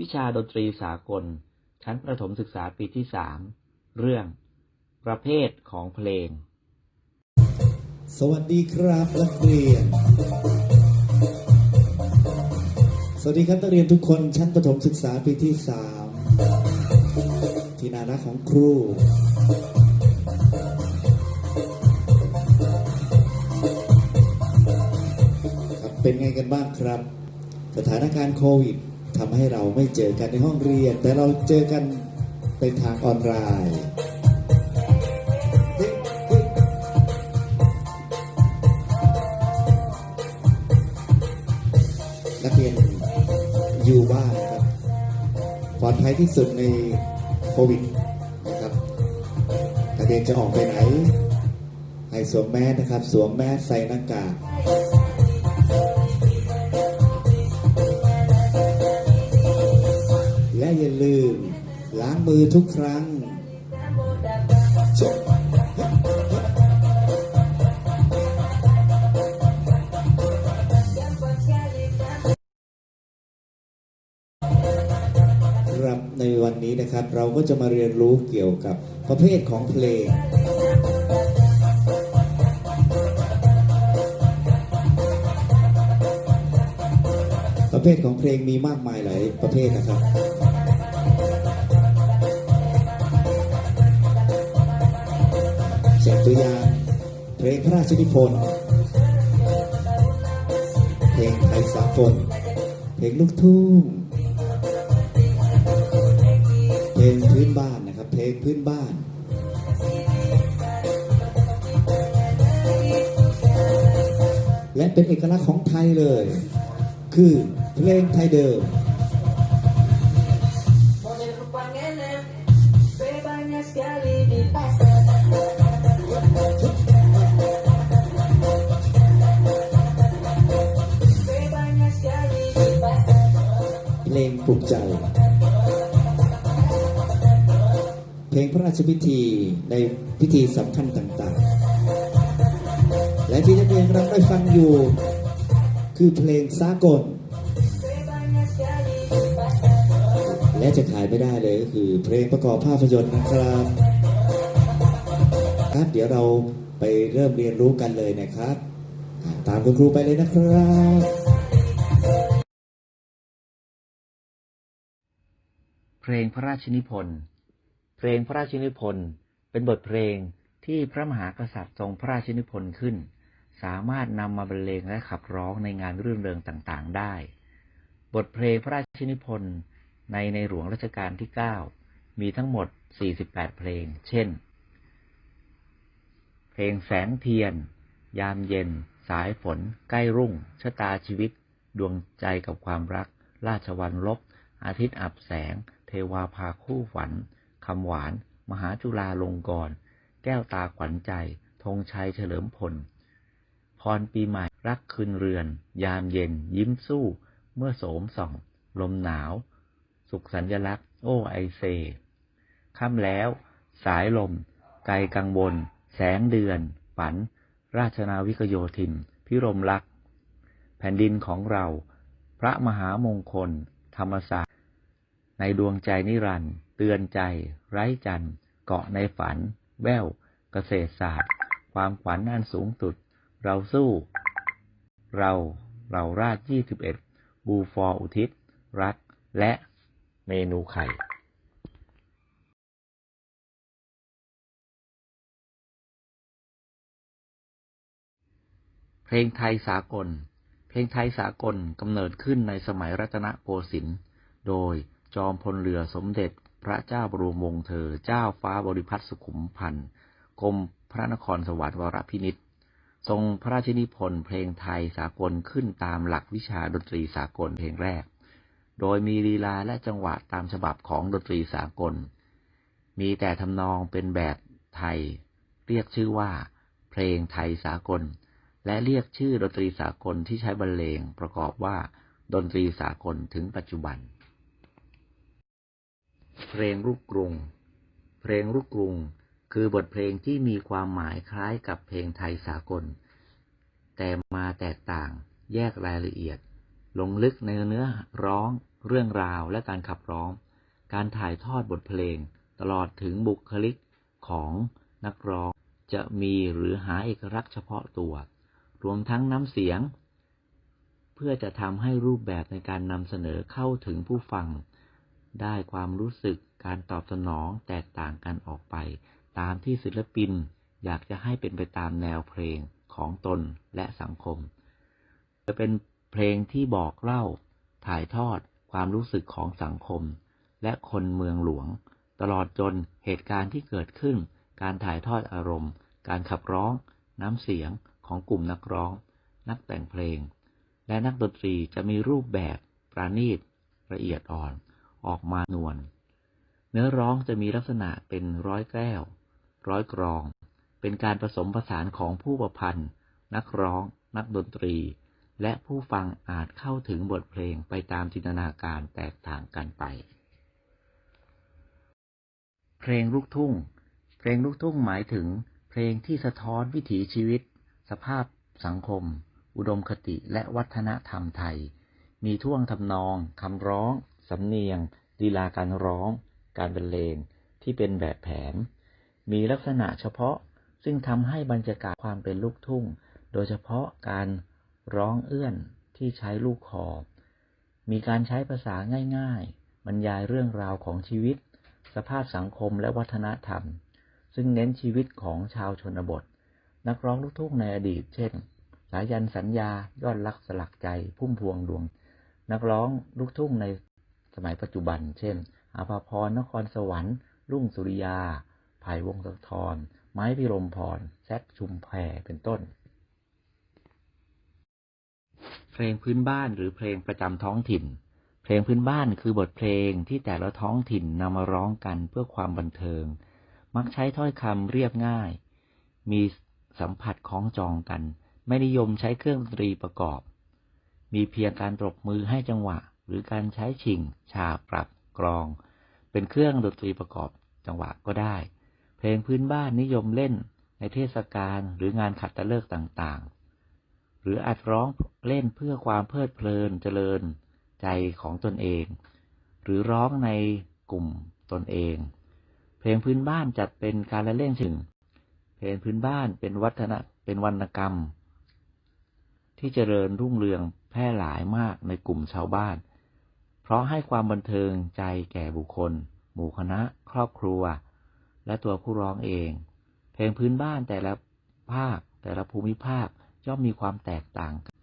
วิชาดนตรีสากล ชั้นประถมศึกษาปีที่สามเรื่อง ประเภทของเพลง สวัสดีครับนักเรียน สวัสดีครับนักเรียนทุกคนชั้นประถมศึกษาปีที่สามที่นารักของครูครับเป็นไงกันบ้างครับ สถานการณ์โควิด ทำให้เราไม่เจอกันในห้องเรียน แต่เราเจอกันเป็นทางออนไลน์นักเรียนอยู่บ้านครับปลอดภัยที่สุดในโควิดนะครับนักเรียนจะออกไปไหนให้สวมแมสนะครับ สวมแมสใส่หน้ากาก มือทุกครั้งจบครับในวันนี้นะครับ เราก็จะมาเรียนรู้เกี่ยวกับประเภทของเพลงประเภทของเพลงมีมากมายหลายประเภทนะครับ เช่นตัวอย่างเพลงพระราชนิพนธ์เพลงไทยสากลเพลงลูกทุ่งเพลงพื้นบ้านนะครับ เพลงพื้นบ้านและเป็นเอกลักษณ์ของไทยเลย คือเพลงไทยเดิม ปลุกใจ เพลงพระราชพิธีในพิธีสำคัญต่างๆ และที่นักเรียนกำลังได้ฟังอยู่ คือเพลงสากล และจะขายไม่ได้เลยก็คือเพลงประกอบภาพยนตร์นะครับครับเดี๋ยวเราไปเริ่มเรียนรู้กันเลยนะครับ ตามคุณครูไปเลยนะครับ เพลงพระราชนิพนธ์เพลงพระราชนิพนธ์เป็นบทเพลงที่พระมหากษัตริย์ทรงพระราชนิพนธ์ขึ้น สามารถนำมาบรรเลงและขับร้องในงานรื่นเริงต่างๆ ได้ บทเพลงพระราชนิพนธ์ในในหลวงรัชกาลที่ 9 มีทั้งหมด 48 เพลง เช่น เพลงแสงเทียน ยามเย็น สายฝน ใกล้รุ่ง ชะตาชีวิต ดวงใจกับความรัก ราชวันลบ อาทิตย์อับแสง วาพาคู่ฝันคำหวาน มหาจุฬาลงกรณ์แก้วตาขวัญใจธงชัยเฉลิมพล พรปีใหม่รักคืนเรือน ยามเย็น ยิ้มสู้ เมื่อโสมส่อง ลมหนาว สุขสัญญลักษณ์ โอ้ไอเซค่ำแล้ว สายลม ไกลกังวล แสงเดือน ฝัน ราชนาวิกโยธิน พิรมลักษ์ แผ่นดินของเรา พระมหามงคล ธรรมศาสตร์ ในดวงใจนิรันด์เตือนใจ ไร้จันทร์เกาะในฝัน แววเกษตรศาสตร์ ความขวัญอันสูงสุด เราสู้ เรา เราราชยี่สิบเอ็ดบูฟอร์อุทิศ รัก และเมนูไข่เพลงไทยสากล เพลงไทยสากลกำเนิดขึ้นในสมัยรัตนโกสินทร์ โดย จอมพลเรือสมเด็จพระเจ้าบรมวงศ์เธอ เจ้าฟ้าบริพัตรสุขุมพันธ์กรมพระนครสวรรค์วรพินิษฐ์ทรงพระราชนิพนธ์เพลงไทยสากลขึ้นตามหลักวิชาดนตรีสากลเพลงแรก โดยมีลีลาและจังหวะตามฉบับของดนตรีสากล มีแต่ทำนองเป็นแบบไทย เรียกชื่อว่า เพลงไทยสากล และเรียกชื่อดนตรีสากลที่ใช้บรรเลงประกอบว่า ดนตรีสากลถึงปัจจุบัน เพลงลูกกรุง เพลงลูกกรุง คือบทเพลงที่มีความหมายคล้ายกับเพลงไทยสากล แต่มาแตกต่างแยกรายละเอียด ลงลึกในเนื้อร้อง เรื่องราวและการขับร้อง การถ่ายทอดบทเพลง ตลอดถึงบุคลิกของนักร้องจะมีหรือหาเอกลักษณ์เฉพาะตัว รวมทั้งน้ำเสียง เพื่อจะทำให้รูปแบบในการนำเสนอเข้าถึงผู้ฟัง ได้ความรู้สึกการตอบสนองแตกต่างกันออกไป ตามที่ศิลปินอยากจะให้เป็นไปตามแนวเพลงของตนและสังคม จะเป็นเพลงที่บอกเล่า ถ่ายทอดความรู้สึกของสังคม และคนเมืองหลวง ตลอดจนเหตุการณ์ที่เกิดขึ้น การถ่ายทอดอารมณ์ การขับร้อง น้ำเสียงของกลุ่มนักร้อง นักแต่งเพลง และนักดนตรีจะมีรูปแบบประณีตละเอียดอ่อน ออกมานวล เนื้อร้องจะมีลักษณะเป็นร้อยแก้ว ร้อยกรอง เป็นการผสมผสานของผู้ประพันธ์ นักร้อง นักดนตรี และผู้ฟังอาจเข้าถึงบทเพลงไปตามจินตนาการแตกต่างกันไป เพลงลูกทุ่ง เพลงลูกทุ่งหมายถึง เพลงที่สะท้อนวิถีชีวิต สภาพสังคม อุดมคติและวัฒนธรรมไทย มีท่วงทำนอง คำร้อง สำเนียงลีลาการร้อง การบรรเลงที่เป็นแบบแผน มีลักษณะเฉพาะซึ่งทำให้บรรยากาศความเป็นลูกทุ่ง โดยเฉพาะการร้องเอื้อนที่ใช้ลูกคอ มีการใช้ภาษาง่าย ๆ บรรยายเรื่องราวของชีวิต สภาพสังคมและวัฒนธรรม ซึ่งเน้นชีวิตของชาวชนบท นักร้องลูกทุ่งในอดีต เช่น สายันสัญญายอดรักสลักใจพุ่มพวงดวง นักร้องลูกทุ่งใน สมัยปัจจุบัน เช่น อาภาพรนครสวรรค์ รุ่งสุริยาไผ่วงศธร ไม้พิรมพร แซคชุมแพเป็นต้น เพลงพื้นบ้านหรือเพลงประจำท้องถิ่น เพลงพื้นบ้านคือบทเพลงที่แต่ละท้องถิ่นนำมาร้องกันเพื่อความบันเทิง มักใช้ถ้อยคำเรียบง่าย มีสัมผัสคล้องจองกัน ไม่นิยมใช้เครื่องดนตรีประกอบ มีเพียงการตบมือให้จังหวะ หรือการใช้ชิง ฉาบปรับกรอง เป็นเครื่องดนตรีประกอบจังหวะก็ได้ เพลงพื้นบ้านนิยมเล่นในเทศกาลหรืองานขัดตฤกษ์ต่างๆ หรืออาจร้องเล่นเพื่อความเพลิดเพลินเจริญใจของตนเอง หรือร้องในกลุ่มตนเอง เพลงพื้นบ้านจัดเป็นการละเล่นถึงเพลงพื้นบ้านเป็นวัฒนเป็นวรรณกรรม ที่เจริญรุ่งเรืองแพร่หลายมากในกลุ่มชาวบ้าน เพราะให้ความบันเทิงใจแก่บุคคล หมู่คณะ ครอบครัว และตัวผู้ร้องเอง เพลงพื้นบ้านแต่ละภาค แต่ละภูมิภาคย่อมมีความแตกต่างกัน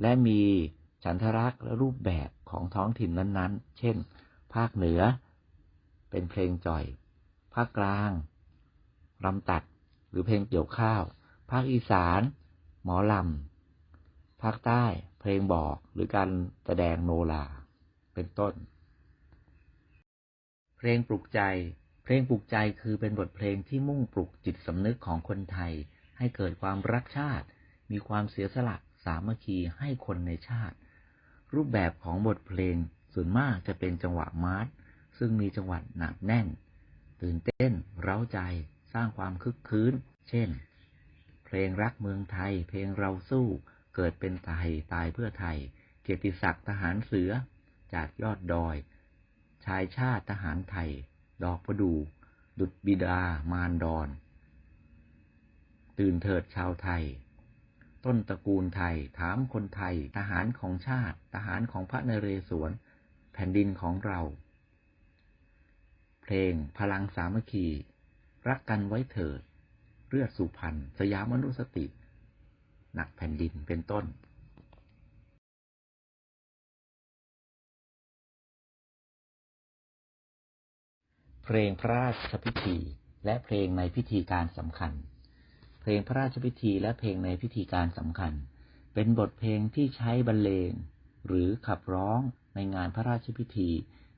และมีฉันทรักษ์และรูปแบบของท้องถิ่นนั้นๆ เช่น ภาคเหนือ เป็นเพลงจ่อย ภาคกลางรำตัด หรือเพลงเกี่ยวข้าว ภาคอีสาน หมอลำ ภาคใต้ เพลงบอกหรือการแสดงโนรา เป็นต้น เพลงปลุกใจ เพลงปลุกใจคือเป็นบทเพลงที่มุ่งปลุกจิตสำนึกของคนไทย ให้เกิดความรักชาติ มีความเสียสละสามัคคีให้คนในชาติ รูปแบบของบทเพลงส่วนมากจะเป็นจังหวะมาร์ชซึ่งมีจังหวะหนักแน่น ตื่นเต้น เร้าใจ สร้างความคึกคืนเช่น เพลงรักเมืองไทย เพลงเราสู้ เกิดเป็นไทย ตายเพื่อไทย เกียรติศักดิ์ทหารเสือ จากยอดดอย ชายชาติทหารไทย ดอกประดู ดุดบิดามารดอน ตื่นเถิดชาวไทย ต้นตระกูลไทย ถามคนไทย ทหารของชาติ ทหารของพระนเรศวร แผ่นดินของเรา เพลงพลังสามัคคี รักกันไว้เถิด เลือดสุพรรณ สยามมนุสติ หนักแผ่นดินเป็นต้น เพลงพระราชพิธี และเพลงในพิธีการสำคัญ เพลงพระราชพิธีและเพลงในพิธีการสำคัญ เป็นบทเพลงที่ใช้บรรเลง หรือขับร้องในงานพระราชพิธี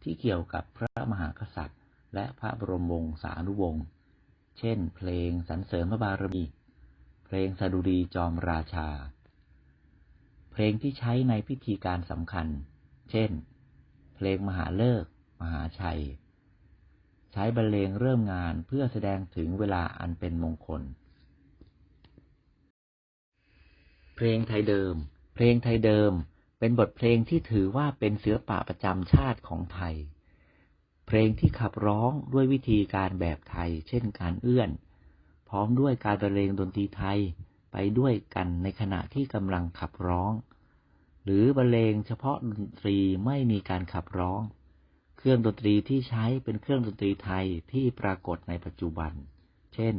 ที่เกี่ยวกับพระมหากษัตริย์ และพระบรมวงศานุวงศ์ เช่น เพลงสรรเสริญพระบารมี เพลงสดุดีจอมราชา เพลงที่ใช้ในพิธีการสำคัญ เช่น เพลงมหาเลิก มหาชัย ใช้บรรเลงเริ่มงานเพื่อแสดงถึงเวลาอันเป็นมงคล เพลงไทยเดิม เพลงไทยเดิม เป็นบทเพลงที่ถือว่าเป็นศิลปะประจำชาติของไทย เพลงที่ขับร้องด้วยวิธีการแบบไทย เช่นการเอื้อน พร้อมด้วยการบรรเลงดนตรีไทยไปด้วยกันในขณะที่กำลังขับร้อง หรือบรรเลงเฉพาะดนตรีไม่มีการขับร้อง เครื่องดนตรีที่ใช้เป็นเครื่องดนตรีไทยที่ปรากฏในปัจจุบัน เช่น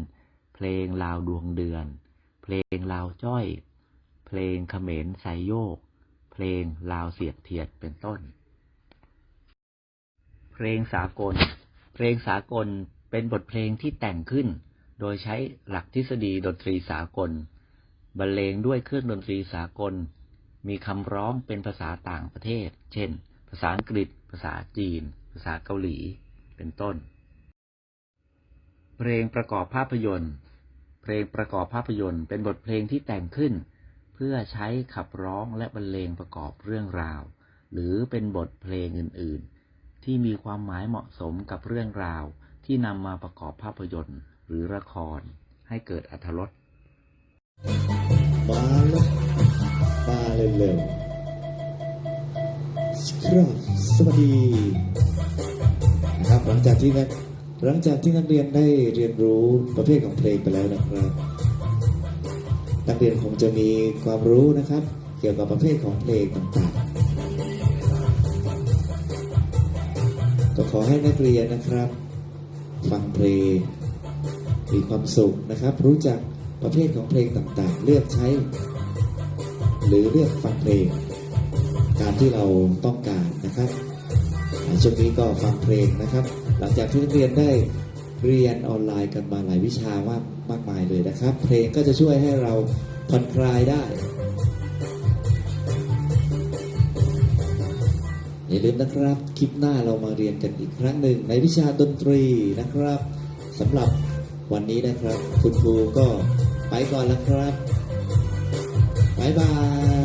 เพลงลาวดวงเดือน เพลงลาวจ้อย เพลงเขมรสายโยก เพลงลาวเสียบเทียนเป็นต้น เพลงสากล เพลงสากลเป็นบทเพลงที่แต่งขึ้น โดยใช้หลักทฤษฎีดนตรีสากล บรรเลงด้วยเครื่องดนตรีสากล มีคำร้องเป็นภาษาต่างประเทศ เช่น ภาษาอังกฤษ ภาษาจีน ภาษาเกาหลี เป็นต้น เพลงประกอบภาพยนตร์ เพลงประกอบภาพยนตร์ เป็นบทเพลงที่แต่งขึ้น เพื่อใช้ขับร้องและบรรเลงประกอบเรื่องราว หรือเป็นบทเพลงอื่น ๆ ที่มีความหมายเหมาะสมกับเรื่องราวที่นำมาประกอบภาพยนตร์หรือละครให้เกิดอรรถรสมาแล้วมาเร็ว ๆครับสวัสดีนะครับหลังจากที่นักหลังจากที่นักเรียนได้เรียนรู้ประเภทของเพลงไปแล้วนะครับ นักเรียนคงจะมีความรู้นะครับ เกี่ยวกับประเภทของเพลงต่างๆ ก็ขอให้นักเรียนนะครับ ฟังเพลงมีความสุขนะครับ รู้จักประเภทของเพลงต่างๆ เลือกใช้ หรือเลือกฟังเพลง ตามที่เราต้องการนะครับช่วงนี้ก็ฟังเพลงนะครับ หลังจากที่นักเรียนได้เรียนออนไลน์กันมาหลายวิชามากมากมายเลยนะครับ เพลงก็จะช่วยให้เราผ่อนคลายได้อย่าลืมนะครับ คลิปหน้าเรามาเรียนกันอีกครั้งหนึ่งในวิชาดนตรีนะครับสำหรับวันนี้นะครับ คุณครูก็ไปก่อนแล้วครับ บ๊ายบาย